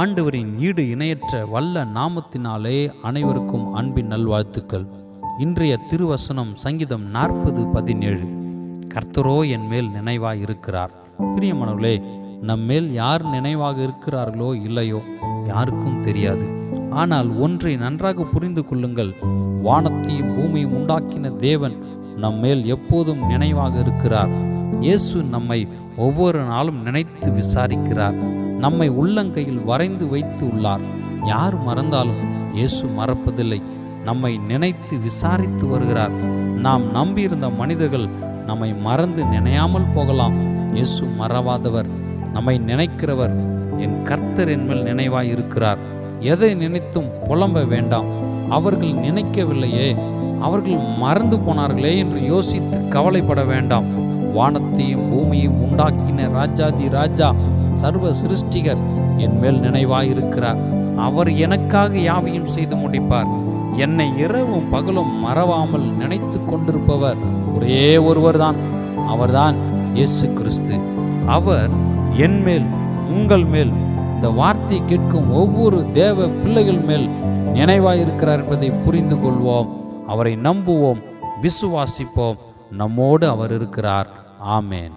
ஆண்டவரின் ஈடு இணையற்ற வல்ல நாமத்தினாலே அனைவருக்கும் அன்பின் நல்வாழ்த்துக்கள். இன்றைய திருவசனம் சங்கீதம் நாற்பது பதினேழு. கர்த்தரோ என் மேல் நினைவாக இருக்கிறார். பிரியமானவர்களே நம் மேல் யார் நினைவாக இருக்கிறார்களோ இல்லையோ யாருக்கும் தெரியாது. ஆனால் ஒன்றை நன்றாக புரிந்து கொள்ளுங்கள். வானத்தையும் பூமியும் உண்டாக்கின தேவன் நம் மேல் எப்போதும் நினைவாக இருக்கிறார். இயேசு நம்மை ஒவ்வொரு நாளும் நினைத்து விசாரிக்கிறார். நம்மை உள்ளங்கையில் வரைந்து வைத்து உள்ளார். யார் மறந்தாலும் இயேசு மறப்பதில்லை. நம்மை நினைத்து விசாரித்து வருகிறார். நாம் நம்பியிருந்த மனிதர்கள் நம்மை மறந்து நினையாமல் போகலாம். இயேசு மறவாதவர். நம்மை நினைக்கிறவர் என் கர்த்தர் என்மேல் நினைவாய் இருக்கிறார். எதை நினைத்தும் புலம்ப வேண்டாம். அவர்கள் நினைக்கவில்லையே. அவர்கள் மறந்து போனார்களே என்று யோசித்து கவலைப்பட வேண்டாம். வானத்தையும் பூமியையும் உண்டாக்கின ராஜாதி ராஜா சர்வ சிருஷ்டிகர் என் மேல் நினைவாயிருக்கிறார். அவர் எனக்காக யாவையும் செய்து முடிப்பார். என்னை இரவும் பகலும் மறவாமல் நினைத்து கொண்டிருப்பவர் ஒரே ஒருவர்தான். அவர்தான் இயேசு கிறிஸ்து. அவர் என் மேல் உங்கள் மேல் இந்த வார்த்தை கேட்கும் ஒவ்வொரு தேவ பிள்ளைகள் மேல் நினைவாயிருக்கிறார் என்பதை புரிந்து கொள்வோம். அவரை நம்புவோம் விசுவாசிப்போம். நம்மோடு அவர் இருக்கிறார். ஆமேன்.